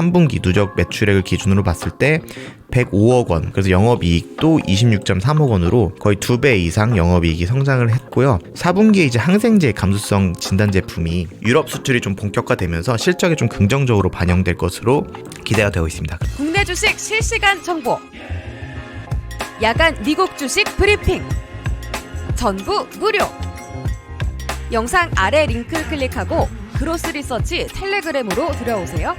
3분기 누적 매출액을 기준으로 봤을 때 105억 원. 그래서 영업이익도 26.3억 원으로 거의 두 배 이상 영업이익이 성장을 했고요. 4분기에 이제 항생제 감수성 진단 제품이 유럽 수출이 좀 본격화되면서 실적에 좀 긍정적으로 반영될 것으로 기대가 되고 있습니다. 국내 주식 실시간 정보. 야간 미국 주식 브리핑. 전부 무료. 영상 아래 링크 클릭하고 그로스 리서치 텔레그램으로 들어오세요.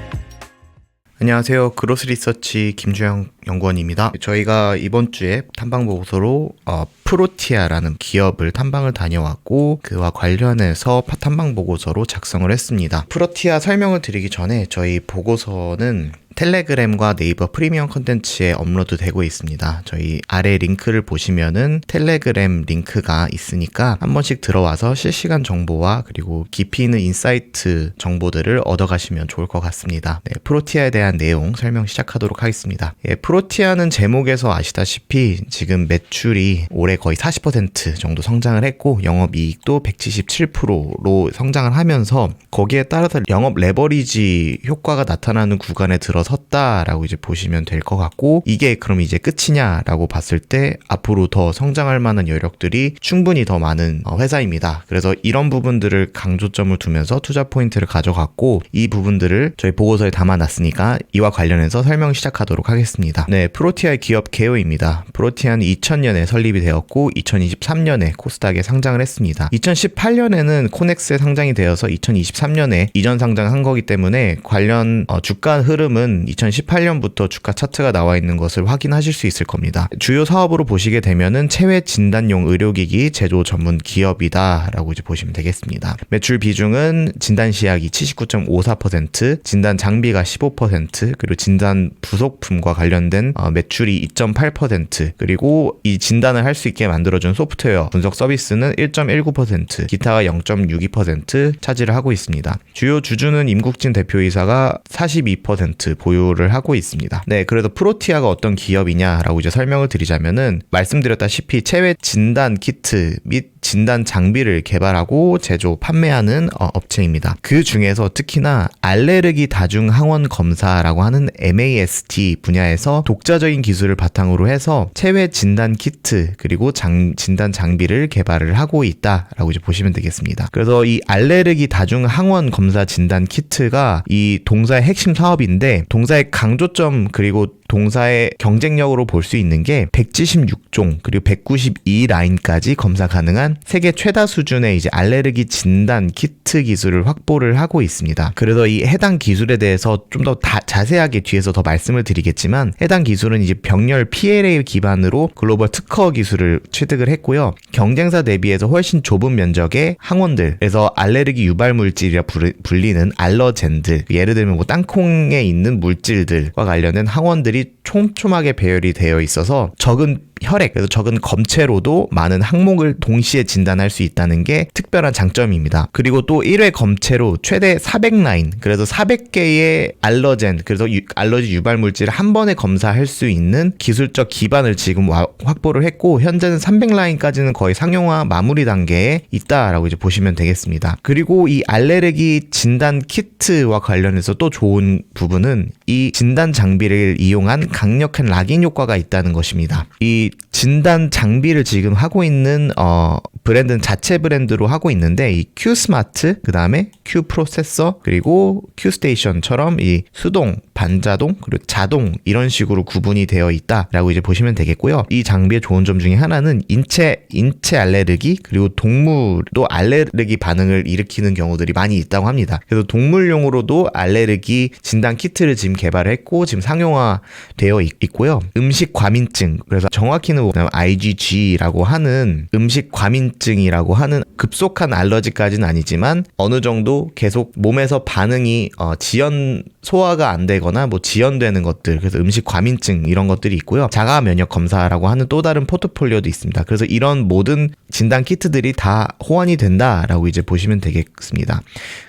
안녕하세요. 그로스 리서치 김주영 연구원입니다. 저희가 이번 주에 탐방 보고서로 어, 프로티아라는 기업을 탐방을 다녀왔고 그와 관련해서 파- 탐방 보고서로 작성을 했습니다. 프로티아 설명을 드리기 전에 저희 보고서는 텔레그램과 네이버 프리미엄 컨텐츠에 업로드 되고 있습니다. 저희 아래 링크를 보시면은 텔레그램 링크가 있으니까 한 번씩 들어와서 실시간 정보와 그리고 깊이 있는 인사이트 정보들을 얻어가시면 좋을 것 같습니다. 네, 프로티아에 대한 내용 설명 시작하도록 하겠습니다. 예, 프로티아는 제목에서 아시다시피 지금 매출이 올해 거의 40% 정도 성장을 했고 영업이익도 177%로 성장을 하면서 거기에 따라서 영업 레버리지 효과가 나타나는 구간에 들어섰다라고 이제 보시면 될 것 같고 이게 그럼 이제 끝이냐라고 봤을 때 앞으로 더 성장할 만한 여력들이 충분히 더 많은 어, 회사입니다. 그래서 이런 부분들을 강조점을 두면서 투자 포인트를 가져갔고 이 부분들을 저희 보고서에 담아놨으니까 이와 관련해서 설명 시작하도록 하겠습니다. 네, 프로티아의 기업 개요입니다. 프로티아는 2000년에 설립이 되었고 2023년에 코스닥에 상장을 했습니다. 2018년에는 코넥스에 상장이 되어서 2023년에 이전 상장한 거기 때문에 관련 어, 주가 흐름은 2018년부터 주가 차트가 나와 있는 것을 확인하실 수 있을 겁니다. 주요 사업으로 보시게 되면은 체외 진단용 의료기기 제조 전문 기업이다라고 이제 보시면 되겠습니다. 매출 비중은 진단 시약이 79.54%, 진단 장비가 15%, 그리고 진단 부속품과 관련된 어, 매출이 2.8%, 그리고 이 진단을 할 수 있게 만들어준 소프트웨어 분석 서비스는 1.19%, 기타가 0.62% 차지를 하고 있습니다. 주요 주주는 임국진 대표이사가 42% 보유를 하고 있습니다. 네, 그래도 프로티아가 어떤 기업이냐라고 이제 설명을 드리자면은 말씀드렸다시피 체외 진단 키트 및 진단 장비를 개발하고 제조, 판매하는 어, 업체입니다. 그 중에서 특히나 알레르기 다중 항원 검사라고 하는 MAST 분야에서 독자적인 기술을 바탕으로 해서 체외 진단 키트 그리고 장, 진단 장비를 개발을 하고 있다라고 이제 보시면 되겠습니다. 그래서 이 알레르기 다중 항원 검사 진단 키트가 이 동사의 핵심 사업인데 동사의 강조점 그리고 동사의 경쟁력으로 볼 수 있는 게 176종 그리고 192 라인까지 검사 가능한 세계 최다 수준의 이제 알레르기 진단 키트 기술을 확보를 하고 있습니다. 그래서 이 해당 기술에 대해서 좀 더 자세하게 뒤에서 더 말씀을 드리겠지만 해당 기술은 이제 병렬 PLA 기반으로 글로벌 특허 기술을 취득을 했고요. 경쟁사 대비해서 훨씬 좁은 면적의 항원들 그래서 알레르기 유발 물질이라 불리는 알러젠들 예를 들면 뭐 땅콩에 있는 물질들과 관련된 항원들이 it 촘촘하게 배열이 되어 있어서 적은 혈액, 그래서 적은 검체로도 많은 항목을 동시에 진단할 수 있다는 게 특별한 장점입니다. 그리고 또 1회 검체로 최대 400라인, 그래서 400개의 알러젠, 그래서 유- 알러지 유발 물질을 한 번에 검사할 수 있는 기술적 기반을 지금 와- 확보를 했고, 현재는 300라인까지는 거의 상용화 마무리 단계에 있다라고 이제 보시면 되겠습니다. 그리고 이 알레르기 진단 키트와 관련해서 또 좋은 부분은 이 진단 장비를 이용한 강력한 락인 효과가 있다는 것입니다. 이 진단 장비를 지금 하고 있는 어 브랜드는 자체 브랜드로 하고 있는데 이 Q 스마트 그다음에 Q 프로세서 그리고 Q 스테이션처럼 이 수동, 반자동 그리고 자동 이런 식으로 구분이 되어 있다라고 이제 보시면 되겠고요. 이 장비의 좋은 점 중에 하나는 인체 인체 알레르기 그리고 동물도 알레르기 반응을 일으키는 경우들이 많이 있다고 합니다. 그래서 동물용으로도 알레르기 진단 키트를 지금 개발했고 지금 상용화 되어 있, 고요. 음식 과민증. 그래서 정확히는 뭐냐면 IgG라고 하는 음식 과민증이라고 하는 급속한 알러지까지는 아니지만 어느 정도 계속 몸에서 반응이 어, 지연 소화가 안 되거나 뭐 지연되는 것들 그래서 음식 과민증 이런 것들이 있고요. 자가 면역 검사라고 하는 또 다른 포트폴리오도 있습니다. 그래서 이런 모든 진단 키트들이 다 호환이 된다라고 이제 보시면 되겠습니다.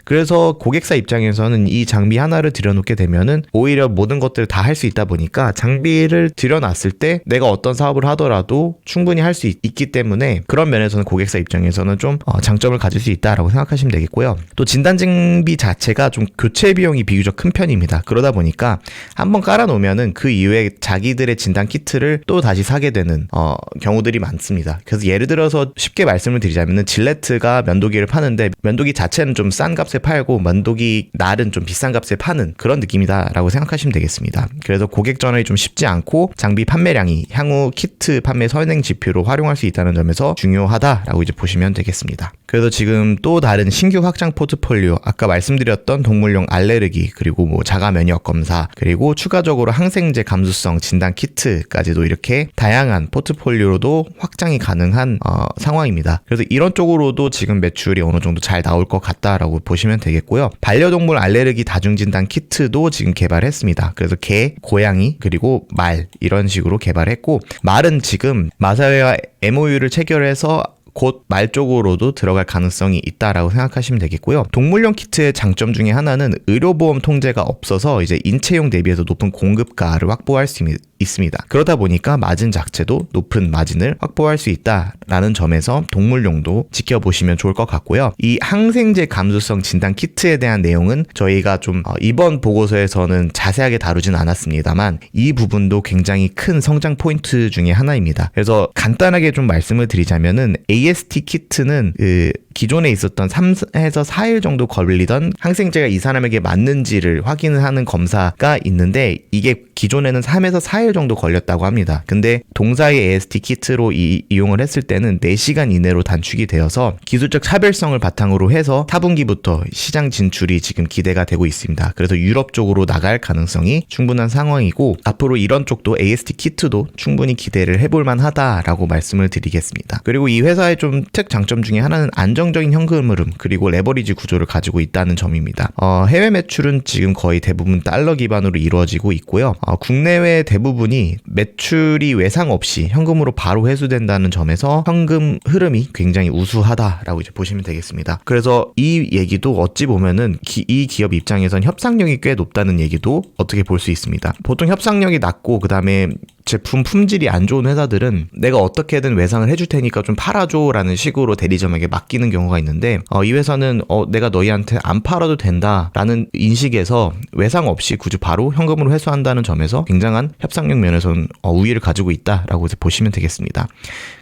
그래서 고객사 입장에서는 이 장비 하나를 들여놓게 되면은 오히려 모든 것들을 다 할 수 있다 보니까 장비를 들여놨을 때 내가 어떤 사업을 하더라도 충분히 할 수 있기 때문에 그런 면에서는 고객사 입장에서는 좀 어, 장점을 가질 수 있다라고 생각하시면 되겠고요. 또 진단 장비 자체가 좀 교체 비용이 비교적 큰 편 입니다. 그러다 보니까 한번 깔아놓으면은 그 이후에 자기들의 진단 키트를 또 다시 사게 되는 어, 경우들이 많습니다. 그래서 예를 들어서 쉽게 말씀을 드리자면은 질레트가 면도기를 파는데 면도기 자체는 좀 싼 값에 팔고 면도기 날은 좀 비싼 값에 파는 그런 느낌이다라고 생각하시면 되겠습니다. 그래서 고객 전환이 좀 쉽지 않고 장비 판매량이 향후 키트 판매 선행 지표로 활용할 수 있다는 점에서 중요하다라고 이제 보시면 되겠습니다. 그래서 지금 또 다른 신규 확장 포트폴리오 아까 말씀드렸던 동물용 알레르기 그리고 뭐 자가 면역 검사 그리고 추가적으로 항생제 감수성 진단 키트까지도 이렇게 다양한 포트폴리오로도 확장이 가능한 어, 상황입니다. 그래서 이런 쪽으로도 지금 매출이 어느 정도 잘 나올 것 같다라고 보시면 되겠고요. 반려동물 알레르기 다중 진단 키트도 지금 개발했습니다. 그래서 개, 고양이 그리고 말 이런 식으로 개발했고 말은 지금 마사회와 MOU를 체결해서 곧 말 쪽으로도 들어갈 가능성이 있다라고 생각하시면 되겠고요. 동물용 키트의 장점 중에 하나는 의료보험 통제가 없어서 이제 인체용 대비해서 높은 공급가를 확보할 수 있- 있습니다. 그러다 보니까 마진 자체도 높은 마진을 확보할 수 있다라는 점에서 동물용도 지켜보시면 좋을 것 같고요. 이 항생제 감수성 진단 키트에 대한 내용은 저희가 좀 어, 이번 보고서에서는 자세하게 다루진 않았습니다만 이 부분도 굉장히 큰 성장 포인트 중에 하나입니다. 그래서 간단하게 좀 말씀을 드리자면은 AST 키트는 그 기존에 있었던 3에서 4일 정도 걸리던 항생제가 이 사람에게 맞는지를 확인을 하는 검사가 있는데 이게 기존에는 3에서 4일 정도 걸렸다고 합니다. 근데 동사의 AST 키트로 이, 이용을 했을 때는 4시간 이내로 단축이 되어서 기술적 차별성을 바탕으로 해서 4분기부터 시장 진출이 지금 기대가 되고 있습니다. 그래서 유럽 쪽으로 나갈 가능성이 충분한 상황이고 앞으로 이런 쪽도 AST 키트도 충분히 기대를 해볼 만하다라고 말씀을 드리겠습니다. 그리고 이 회사의 좀 특 장점 중에 하나는 안정적인 현금 흐름 그리고 레버리지 구조를 가지고 있다는 점입니다. 어, 해외 매출은 지금 거의 대부분 달러 기반으로 이루어지고 있고요. 어, 국내외 대부분 이 매출이 외상 없이 현금으로 바로 회수된다는 점에서 현금 흐름이 굉장히 우수하다라고 이제 보시면 되겠습니다. 그래서 이 얘기도 어찌 보면은 기- 이 기업 입장에선 협상력이 꽤 높다는 얘기도 어떻게 볼 수 있습니다. 보통 협상력이 낮고 그 다음에 제품 품질이 안 좋은 회사들은 내가 어떻게든 외상을 해줄 테니까 좀 팔아줘라는 식으로 대리점에게 맡기는 경우가 있는데 어, 이 회사는 어, 내가 너희한테 안 팔아도 된다라는 인식에서 외상 없이 굳이 바로 현금으로 회수한다는 점에서 굉장한 협상력 면에서는 어, 우위를 가지고 있다라고 이제 보시면 되겠습니다.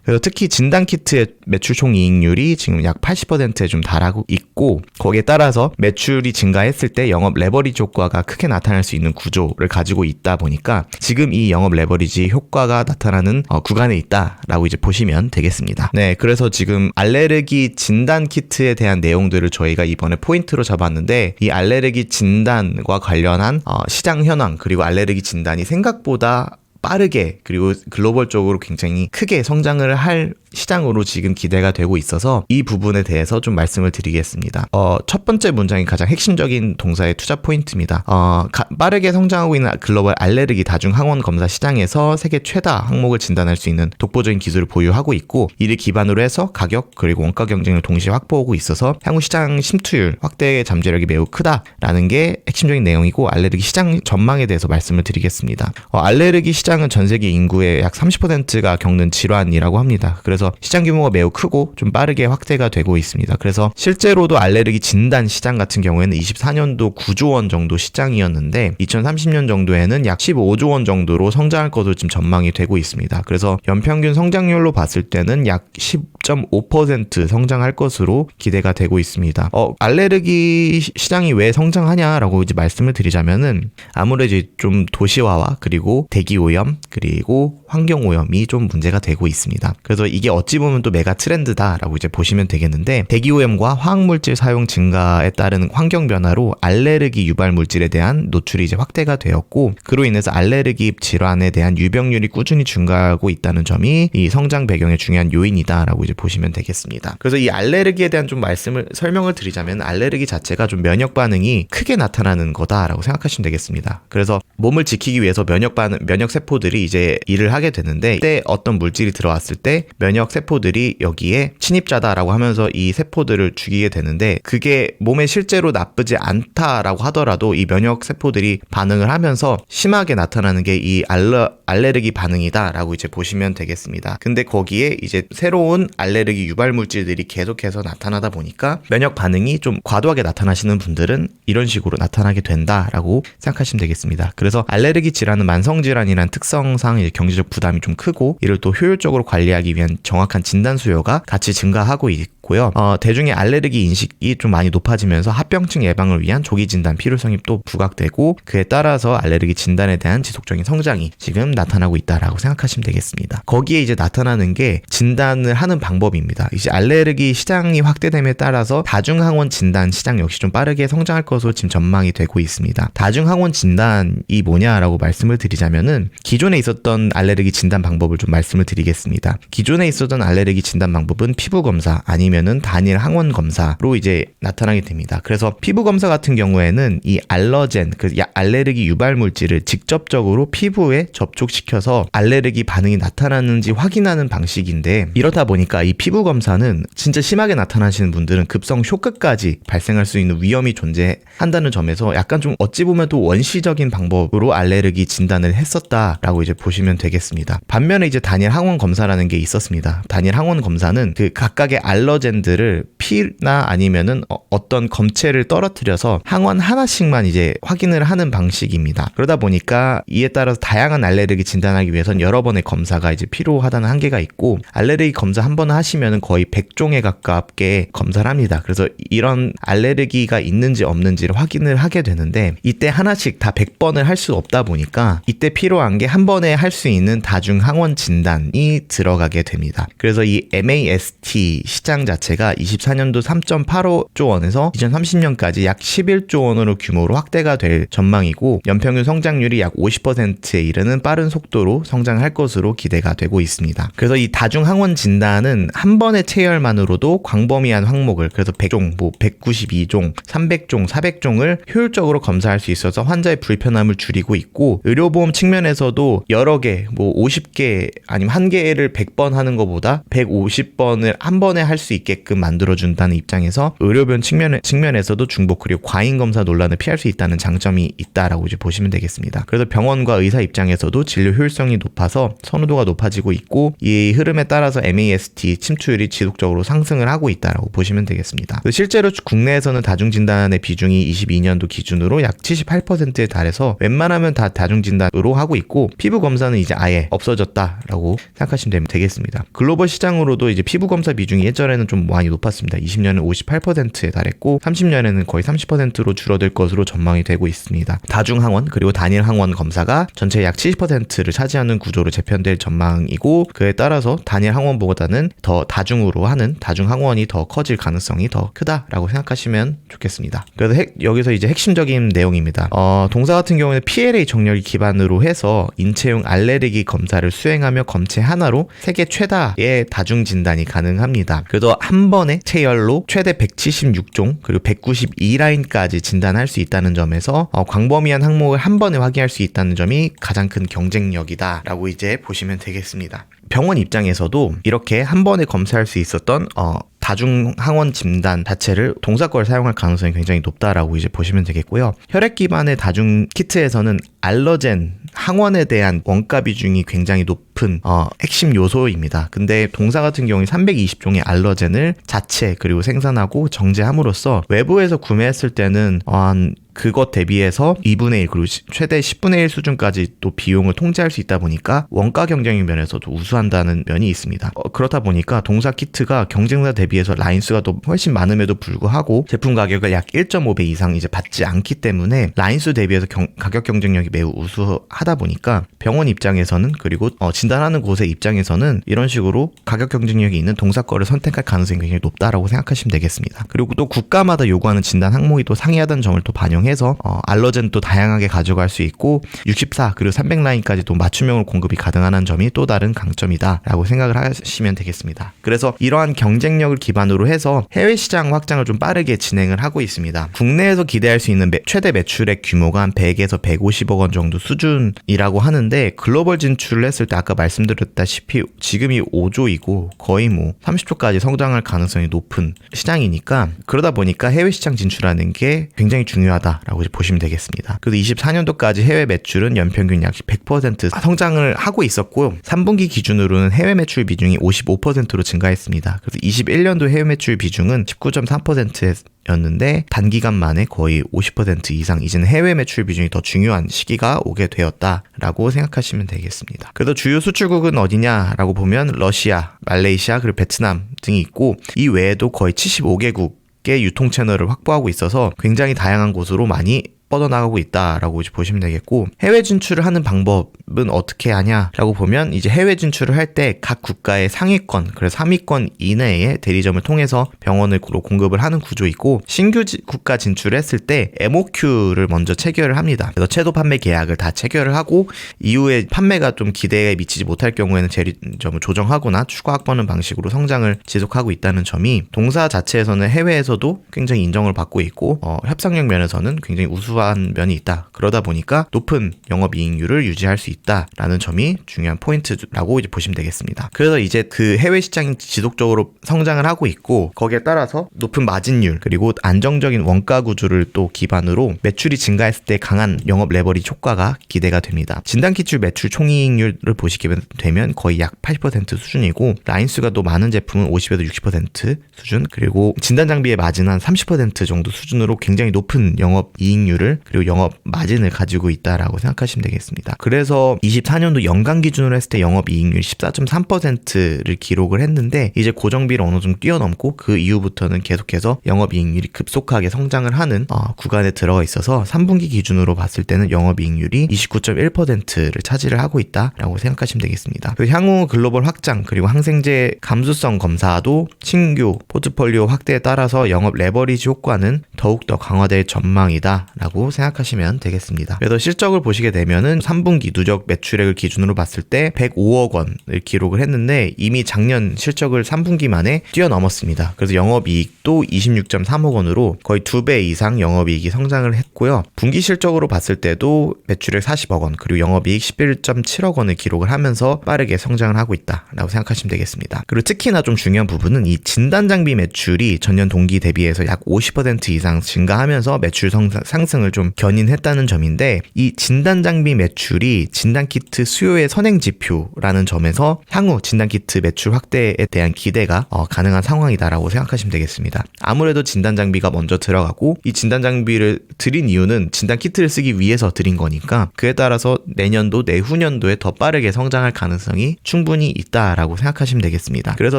그래서 특히 진단 키트의 매출 총 이익률이 지금 약 80%에 좀 달하고 있고 거기에 따라서 매출이 증가했을 때 영업 레버리지 효과가 크게 나타날 수 있는 구조를 가지고 있다 보니까 지금 이 영업 레버리지 효과가 나타나는 어, 구간에 있다라고 이제 보시면 되겠습니다. 네, 그래서 지금 알레르기 진단 키트에 대한 내용들을 저희가 이번에 포인트로 잡았는데 이 알레르기 진단과 관련한 어, 시장 현황 그리고 알레르기 진단이 생각보다 빠르게 그리고 글로벌적으로 굉장히 크게 성장을 할 시장으로 지금 기대가 되고 있어서 이 부분에 대해서 좀 말씀을 드리겠습니다. 어, 첫 번째 문장이 가장 핵심적인 동사의 투자 포인트입니다. 어, 가- 빠르게 성장하고 있는 글로벌 알레르기 다중 항원 검사 시장에서 세계 최다 항목을 진단할 수 있는 독보적인 기술을 보유하고 있고 이를 기반으로 해서 가격 그리고 원가 경쟁을 동시에 확보하고 있어서 향후 시장 침투율 확대 잠재력이 매우 크다라는 게 핵심적인 내용이고 알레르기 시장 전망에 대해서 말씀을 드리겠습니다. 어, 알레르기 시장은 전 세계 인구의 약 30%가 겪는 질환이라고 합니다. 그래서 시장 규모가 매우 크고 좀 빠르게 확대가 되고 있습니다. 그래서 실제로도 알레르기 진단 시장 같은 경우에는 24년도 9조 원 정도 시장이었는데 2030년 정도에는 약 15조 원 정도로 성장할 것으로 지금 전망이 되고 있습니다. 그래서 연평균 성장률로 봤을 때는 약 10.5% 성장할 것으로 기대가 되고 있습니다. 어, 알레르기 시- 시장이 왜 성장하냐라고 이제 말씀을 드리자면은 아무래도 좀 도시화와 그리고 대기 오염 그리고 환경 오염이 좀 문제가 되고 있습니다. 그래서 어찌 보면 또 메가 트렌드다라고 이제 보시면 되겠는데 대기 오염과 화학 물질 사용 증가에 따른 환경 변화로 알레르기 유발 물질에 대한 노출이 이제 확대가 되었고 그로 인해서 알레르기 질환에 대한 유병률이 꾸준히 증가하고 있다는 점이 이 성장 배경의 중요한 요인이다라고 이제 보시면 되겠습니다. 그래서 이 알레르기에 대한 좀 말씀을 설명을 드리자면 알레르기 자체가 좀 면역 반응이 크게 나타나는 거다라고 생각하시면 되겠습니다. 그래서 몸을 지키기 위해서 면역 반 면역 세포들이 이제 일을 하게 되는데 이때 어떤 물질이 들어왔을 때 면역 세포들이 여기에 침입자다라고 하면서 이 세포들을 죽이게 되는데 그게 몸에 실제로 나쁘지 않다라고 하더라도 이 면역 세포들이 반응을 하면서 심하게 나타나는 게 이 알러 알레르기 반응이다라고 이제 보시면 되겠습니다. 근데 거기에 이제 새로운 알레르기 유발 물질들이 계속해서 나타나다 보니까 면역 반응이 좀 과도하게 나타나시는 분들은 이런 식으로 나타나게 된다라고 생각하시면 되겠습니다. 그래서 알레르기 질환은 만성 질환이란 특성상 경제적 부담이 좀 크고 이를 또 효율적으로 관리하기 위한 정확한 진단 수요가 같이 증가하고 있고 요. 어, 대중의 알레르기 인식이 좀 많이 높아지면서 합병증 예방을 위한 조기 진단 필요성이 또 부각되고 그에 따라서 알레르기 진단에 대한 지속적인 성장이 지금 나타나고 있다라고 생각하시면 되겠습니다. 거기에 이제 나타나는 게 진단을 하는 방법입니다. 이제 알레르기 시장이 확대됨에 따라서 다중항원 진단 시장 역시 좀 빠르게 성장할 것으로 지금 전망이 되고 있습니다. 다중항원 진단이 뭐냐라고 말씀을 드리자면은 기존에 있었던 알레르기 진단 방법을 좀 말씀을 드리겠습니다. 기존에 있었던 알레르기 진단 방법은 피부 검사 아니면 은 단일 항원 검사로 이제 나타나게 됩니다. 그래서 피부 검사 같은 경우에는 이 알러젠 그 야- 알레르기 유발 물질을 직접적으로 피부에 접촉시켜서 알레르기 반응이 나타나는지 확인하는 방식인데 이렇다 보니까 이 피부 검사는 진짜 심하게 나타나시는 분들은 급성 쇼크까지 발생할 수 있는 위험이 존재한다는 점에서 약간 좀 어찌 보면 또 원시적인 방법으로 알레르기 진단을 했었다라고 이제 보시면 되겠습니다. 반면에 이제 단일 항원 검사라는 게 있었습니다. 단일 항원 검사는 그 각각의 알러젠 들을 피나 아니면은 어- 어떤 검체를 떨어뜨려서 항원 하나씩만 이제 확인을 하는 방식입니다. 그러다 보니까 이에 따라서 다양한 알레르기 진단하기 위해선 여러 번의 검사가 이제 필요하다는 한계가 있고 알레르기 검사 한 번 하시면은 거의 100종에 가깝게 검사를 합니다. 그래서 이런 알레르기가 있는지 없는지를 확인을 하게 되는데 이때 하나씩 다 100번을 할 수 없다 보니까 이때 필요한 게 한 번에 할 수 있는 다중 항원 진단이 들어가게 됩니다. 그래서 이 MAST 시장 자 체가 24년도 3.85조 원에서 2030년까지 약 11조 원으로 규모로 확대가 될 전망이고 연평균 성장률이 약 50%에 이르는 빠른 속도로 성장할 것으로 기대가 되고 있습니다. 그래서 이 다중 항원 진단은 한 번의 체열만으로도 광범위한 항목을 그래서 100종, 뭐 192종, 300종, 400종을 효율적으로 검사할 수 있어서 환자의 불편함을 줄이고 있고 의료보험 측면에서도 여러 개, 뭐 50개 아니면 한 개를 100번 하는 것보다 150번을 한 번에 할 수 있게 끔 만들어준다는 입장에서 의료보험 측면, 측면에서도 중복 그리고 과잉 검사 논란을 피할 수 있다는 장점이 있다라고 이제 보시면 되겠습니다. 그래서 병원과 의사 입장에서도 진료 효율성이 높아서 선호도가 높아지고 있고 이 흐름에 따라서 MAST 침투율이 지속적으로 상승을 하고 있다라고 보시면 되겠습니다. 실제로 국내에서는 다중 진단의 비중이 22년도 기준으로 약 78%에 달해서 웬만하면 다 다중 진단으로 하고 있고 피부 검사는 이제 아예 없어졌다라고 생각하시면 되겠습니다. 글로벌 시장으로도 이제 피부 검사 비중이 예전에는 좀 많이 높았습니다. 20년은 58%에 달했고 30년에는 거의 30%로 줄어들 것으로 전망이 되고 있습니다. 다중 항원 그리고 단일 항원 검사가 전체 약 70%를 차지하는 구조로 재편될 전망이고 그에 따라서 단일 항원보다는 더 다중으로 하는 다중 항원이 더 커질 가능성이 더 크다라고 생각하시면 좋겠습니다. 그래서 핵- 여기서 이제 핵심적인 내용입니다. 어, 동사 같은 경우에는 PLA 정렬 기반으로 해서 인체용 알레르기 검사를 수행하며 검체 하나로 세계 최다의 다중 진단이 가능합니다. 그래도 한 번에 체열로 최대 176종 그리고 192라인까지 진단할 수 있다는 점에서 어, 광범위한 항목을 한 번에 확인할 수 있다는 점이 가장 큰 경쟁력이다라고 이제 보시면 되겠습니다. 병원 입장에서도 이렇게 한 번에 검사할 수 있었던 어, 다중 항원 진단 자체를 동사과를 사용할 가능성이 굉장히 높다라고 이제 보시면 되겠고요. 혈액 기반의 다중 키트에서는 알러젠 항원에 대한 원가 비중이 굉장히 높 은 어, 핵심 요소입니다. 근데 동사 같은 경우에 320종의 알러젠을 자체 그리고 생산하고 정제함으로써 외부에서 구매했을 때는 어, 한 그것 대비해서 2분의 1 그리고 시- 최대 10분의 1 수준까지 또 비용을 통제할 수 있다 보니까 원가 경쟁 면에서도 우수한다는 면이 있습니다. 어, 그렇다 보니까 동사 키트가 경쟁사 대비해서 라인 수가 또 훨씬 많음에도 불구하고 제품 가격을 약 1.5배 이상 이제 받지 않기 때문에 라인 수 대비해서 경- 가격 경쟁력이 매우 우수하다 보니까 병원 입장에서는 그리고 어, 진단 진단하는 곳의 입장에서는 이런 식으로 가격 경쟁력이 있는 동사 거를 선택할 가능성이 굉장히 높다라고 생각하시면 되겠습니다. 그리고 또 국가마다 요구하는 진단 항목이 또 상이하다는 점을 또 반영해서 어, 알러젠 또 다양하게 가져갈 수 있고 64 그리고 300 라인까지 또 맞춤형으로 공급이 가능하다는 점이 또 다른 강점이다라고 생각을 하시면 되겠습니다. 그래서 이러한 경쟁력을 기반으로 해서 해외 시장 확장을 좀 빠르게 진행을 하고 있습니다. 국내에서 기대할 수 있는 매- 최대 매출액 규모가 한 100에서 150억 원 정도 수준이라고 하는데 글로벌 진출을 했을 때 아까 말씀드렸다시피 지금이 5조이고 거의 뭐 30조까지 성장할 가능성이 높은 시장이니까 그러다 보니까 해외 시장 진출하는 게 굉장히 중요하다라고 보시면 되겠습니다. 그래서 24년도까지 해외 매출은 연평균 약 100% 성장을 하고 있었고요. 3분기 기준으로는 해외 매출 비중이 55%로 증가했습니다. 그래서 21년도 해외 매출 비중은 19.3% 였는데 단기간 만에 거의 50% 이상 이제는 해외 매출 비중이 더 중요한 시기가 오게 되었다라고 생각하시면 되겠습니다. 그래서 주요 수출국은 어디냐라고 보면 러시아, 말레이시아 그리고 베트남 등이 있고 이 외에도 거의 75개국 의 유통 채널을 확보하고 있어서 굉장히 다양한 곳으로 많이 뻗어나가고 있다라고 이제 보시면 되겠고 해외 진출을 하는 방법은 어떻게 하냐라고 보면 이제 해외 진출을 할 때 각 국가의 상위권 그래서 3위권 이내의 대리점을 통해서 병원으로 공급을 하는 구조이고 신규 지- 국가 진출을 했을 때 MOQ를 먼저 체결을 합니다. 그래서 채도 판매 계약을 다 체결을 하고 이후에 판매가 좀 기대에 미치지 못할 경우에는 대리점을 조정하거나 추가 확보하는 방식으로 성장을 지속하고 있다는 점이 동사 자체에서는 해외에서도 굉장히 인정을 받고 있고 어, 협상력 면에서는 굉장히 우수한 면이 있다. 그러다 보니까 높은 영업이익률을 유지할 수 있다라는 점이 중요한 포인트라고 이제 보시면 되겠습니다. 그래서 이제 그 해외 시장이 지속적으로 성장을 하고 있고 거기에 따라서 높은 마진율 그리고 안정적인 원가 구조를 또 기반으로 매출이 증가했을 때 강한 영업 레버리지 효과가 기대가 됩니다. 진단키출 매출 총이익률을 보시게 되면 거의 약 80% 수준이고 라인 수가 또 많은 제품은 50에서 60% 수준 그리고 진단 장비의 마진 한 30% 정도 수준으로 굉장히 높은 영업 이익률을 그리고 영업 마진을 가지고 있다라고 생각하시면 되겠습니다. 그래서 24년도 연간 기준으로 했을 때 영업 이익률 14.3%를 기록을 했는데 이제 고정비를 어느 정도 뛰어넘고 그 이후부터는 계속해서 영업 이익률이 급속하게 성장을 하는 어, 구간에 들어가 있어서 3분기 기준으로 봤을 때는 영업 이익률이 29.1%를 차지를 하고 있다라고 생각하시면 되겠습니다. 그리고 향후 글로벌 확장 그리고 항생제 감수성 검사도 신규 포트폴리오 확대에 따라서 영업 레버리지 효과는 더욱더 강화될 전망이다 라고 생각하시면 되겠습니다. 그래서 실적을 보시게 되면은 3분기 누적 매출액을 기준으로 봤을 때 105억 원을 기록을 했는데 이미 작년 실적을 3분기 만에 뛰어넘었습니다. 그래서 영업이익도 26.3억 원으로 거의 두배 이상 영업이익이 성장을 했고요. 분기 실적으로 봤을 때도 매출액 40억 원 그리고 영업이익 11.7억 원을 기록을 하면서 빠르게 성장을 하고 있다라고 생각하시면 되겠습니다. 그리고 특히나 좀 중요한 부분은 이 진단 장비 매출이 전년 동기 대비해서 약 50% 이상 증가하면서 매출 성- 상승을 좀 견인했다는 점인데 이 진단 장비 매출이 진단 키트 수요의 선행 지표라는 점에서 향후 진단 키트 매출 확대에 대한 기대가 어, 가능한 상황이다라고 생각하시면 되겠습니다. 아무래도 진단 장비가 먼저 들어가고 이 진단 장비를 드린 이유는 진단 키트를 쓰기 위해서 드린 거니까 그에 따라서 내년도 내후년도에 더 빠르게 성장할 가능성이 충분히 있다라고 생각하시면 되겠습니다. 그래서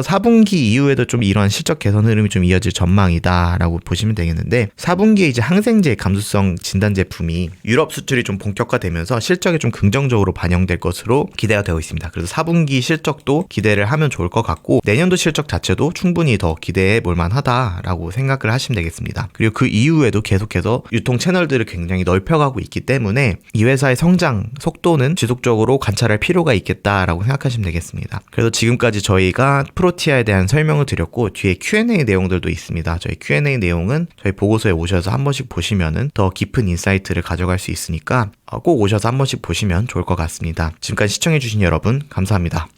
4분기 이후에도 좀 이런 실적 개선 흐름이 좀 이어질 전망이다라고 보시면 되겠는데 4분기에 이제 항생제 감수성 진단 제품이 유럽 수출이 좀 본격화되면서 실적에 좀 긍정적으로 반영될 것으로 기대가 되어 있습니다. 그래서 4분기 실적도 기대를 하면 좋을 것 같고 내년도 실적 자체도 충분히 더 기대해 볼 만하다라고 생각을 하시면 되겠습니다. 그리고 그 이후에도 계속해서 유통 채널들을 굉장히 넓혀가고 있기 때문에 이 회사의 성장 속도는 지속적으로 관찰할 필요가 있겠다라고 생각하시면 되겠습니다. 그래서 지금까지 저희가 프로티아에 대한 설명을 드렸고 뒤에 Q&A 내용들도 있습니다. 저희 Q&A 내용은 저희 보고 서에 오셔서 한 번씩 보시면은 더 깊은 인사이트를 가져갈 수 있으니까 어, 꼭 오셔서 한 번씩 보시면 좋을 것 같습니다. 지금까지 시청해주신 여러분 감사합니다.